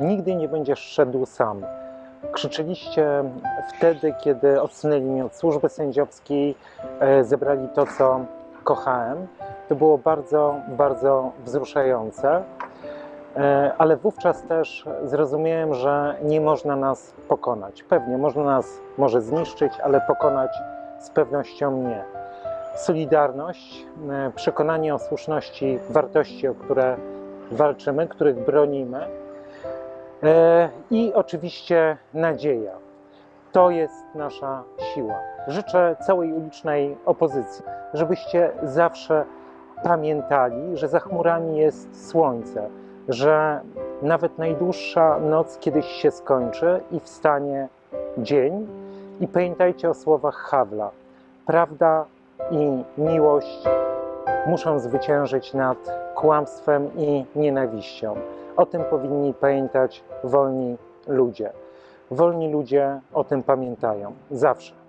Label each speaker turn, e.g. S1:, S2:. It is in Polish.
S1: Nigdy nie będziesz szedł sam. Krzyczeliście wtedy, kiedy odsunęli mnie od służby sędziowskiej, e, zebrali to, co kochałem. To było bardzo, bardzo wzruszające. E, Ale wówczas też zrozumiałem, że nie można nas pokonać. Pewnie można nas może zniszczyć, ale pokonać z pewnością nie. Solidarność, e, przekonanie o słuszności wartości, o które walczymy, których bronimy, i oczywiście nadzieja. To jest nasza siła. Życzę całej ulicznej opozycji, żebyście zawsze pamiętali, że za chmurami jest słońce, że nawet najdłuższa noc kiedyś się skończy i wstanie dzień. I pamiętajcie o słowach Hawla. Prawda i miłość muszą zwyciężyć nad kłamstwem i nienawiścią. O tym powinni pamiętać wolni ludzie. Wolni ludzie o tym pamiętają zawsze.